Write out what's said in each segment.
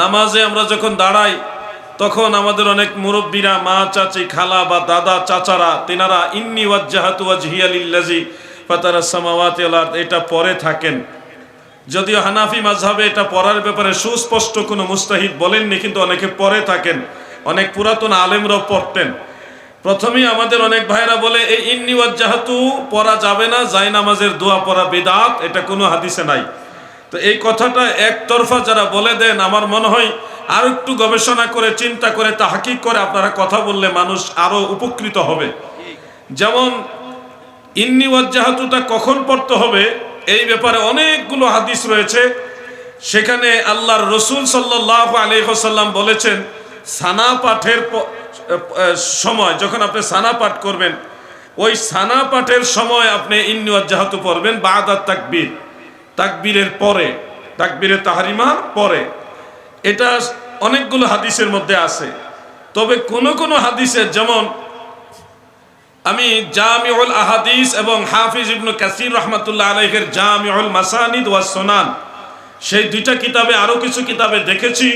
নামাজে আমরা যখন দাঁড়াই, তখন আমাদের অনেক মুরব্বীরা, মা, চাচি, খালা বা দাদা, চাচারা, তেনারা, ইন্নি ওয়াজ্জাহাতু ওয়াজহিয়া লিল্লাজি ফাতারা এটা পরে থাকেন। যদিও হানাফি মাঝহাবে এটা পড়ার ব্যাপারে সুস্পষ্ট কোনো মুস্তাহিদ বলেননি, কিন্তু অনেকে পরে থাকেন। অনেক পুরাতন আলেমরাও পড়তেন। প্রথমেই আমাদের অনেক ভাইরা বলে, এই ইন্নি ওয়াজ্জাহাতু পড়া যাবে না জায় নামাজের দোয়া পড়া বেদাত এটা কোনো হাদিসে নাই। তো এই কথাটা একতরফা যারা বলে দেন, আমার মনে হয় আর একটু গবেষণা করে, চিন্তা করে তা তাহাকিক করে আপনারা কথা বললে মানুষ আরও উপকৃত হবে। যেমন, ইন্নি ওয়াজ্জাহাতুটা কখন পড়তে হবে? এই ব্যাপারে অনেকগুলো হাদিস রয়েছে। সেখানে আল্লাহর রসুল সাল্লাহ আলহ্লাম বলেছেন, সানা পাঠের সময়, যখন আপনি সানা পাঠ করবেন, ওই সানা পাঠের সময় আপনি ইন্নি ওয়াজ্জাহাতু পড়বেন বাদাত তাকবীর। তাকবীরের পরে তাকবীরের তাহারিমার পরে। এটা অনেকগুলো হাদিসের মধ্যে আছে। তবে কোন কোন হাদিসের যেমন আমি জামিউল আহাদিস এবং হাফিজ ইবনু কাসির রহমাতুল্লাহ আলাইহের জামিউল মাসানিদ ওয়া সোনান, সেই দুইটা কিতাবে আরও কিছু কিতাবে দেখেছি,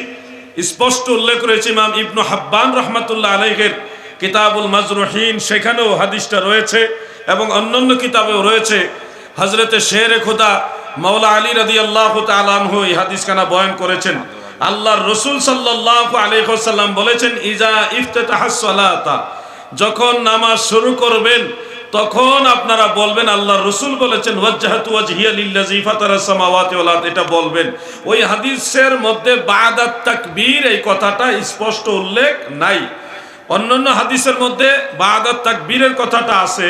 স্পষ্ট উল্লেখ রয়েছে ইমাম ইবনু হাব্বান রহমাতুল্লাহ আলাইহের কিতাবুল মাজরুহিন, সেখানেও হাদিসটা রয়েছে এবং অন্যান্য কিতাবেও রয়েছে। হজরতে শের খুদা মৌলা আলী রাদি আল্লাহ তালানহু এই হাদিসখানা বয়ন করেছেন। আল্লাহর রসুল সাল্লাহ আলাইসাল্লাম বলেছেন, ইজা ইফতেতাহাসলাতা যখন নামাজ শুরু করবেন, তখন আপনারা বলবেন আল্লাহ রসুল বলেছেন এটা বলবেন। ওই হাদিসের মধ্যে বাদাত তাকবীর এই কথাটা স্পষ্ট উল্লেখ নাই। অন্যান্য হাদিসের মধ্যে বাদাত তাকবীরের কথাটা আছে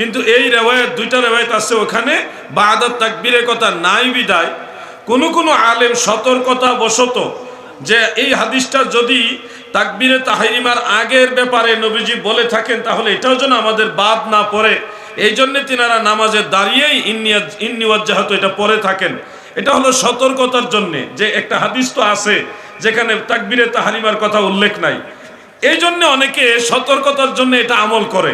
কিন্তু এই রেওয়ায়ত, দুইটা রেওয়ায়ত আছে ওখানে। বাদাত তাকবীরের কথা নাই বিদায়। কোন কোন আলেম সতর্কতা বশত যে এই হাদিসটা যদি তাকবীরে তাহিরিমার আগের ব্যাপারে নবীজি বলে থাকেন, তাহলে এটাও যেন আমাদের বাদ না পড়ে। এই জন্যে তিনারা নামাজে দাঁড়িয়েই ইন্নিয়া ইন্নিওয়াজ্জাহাত এটা পরে থাকেন। এটা হলো সতর্কতার জন্য যে একটা হাদিস তো আছে, যেখানে তাকবীরে তাহারিমার কথা উল্লেখ নাই। এই জন্য অনেকে সতর্কতার জন্য এটা আমল করে।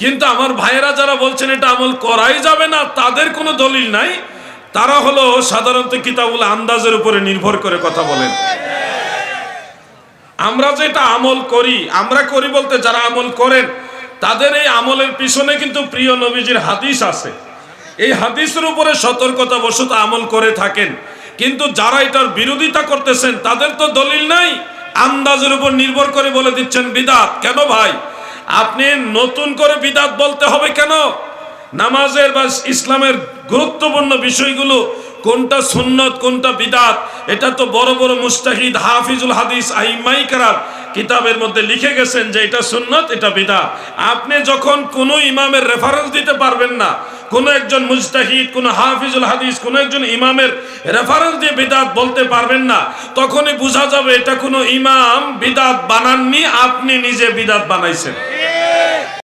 কিন্তু আমার ভাইয়েরা যারা বলছেন এটা আমল করাই যাবে না, তাদের কোনো দলিল নাই। তারা হলো সাধারণত কিতাবুল আন্দাজের উপরে নির্ভর করে কথা বলেন। আমরা যেটা আমল করি, আমরা করি বলতে যারা আমল করেন, তাদের এই আমলের পিছনে কিন্তু প্রিয় নবীজির হাদিস আছে। এই হাদিসের উপরে সতর্কতা বশত আমল করে থাকেন। কিন্তু যারা এটার বিরোধিতা করতেছেন, তাদের তো দলিল নাই। আন্দাজের উপর নির্ভর করে বলে দিচ্ছেন বিদাত। কেন ভাই? আপনি নতুন করে বিদাত বলতে হবে কেন? নামাজের বা ইসলামের গুরুত্বপূর্ণ বিষয়গুলো, কোনটা সুন্নত, কোনটা বিদাত, এটা তো বড় বড় মুস্তাহিদ হাফিজুল হাদিস আইমাই কারাম কিতাবের মধ্যে লিখে গেছেন যে এটা সুন্নত, এটা বিদাত। আপনি যখন কোনো ইমামের রেফারেন্স দিতে পারবেন না, কোন একজন মুস্তাহিদ, কোন হাফিজুল হাদিস, কোন একজন ইমামের রেফারেন্স দিয়ে বিদাত বলতে পারবেন না, তখনই বোঝা যাবে এটা কোনো ইমাম বিদাত বানাননি, আপনি নিজে বিদাত বানাইছেন।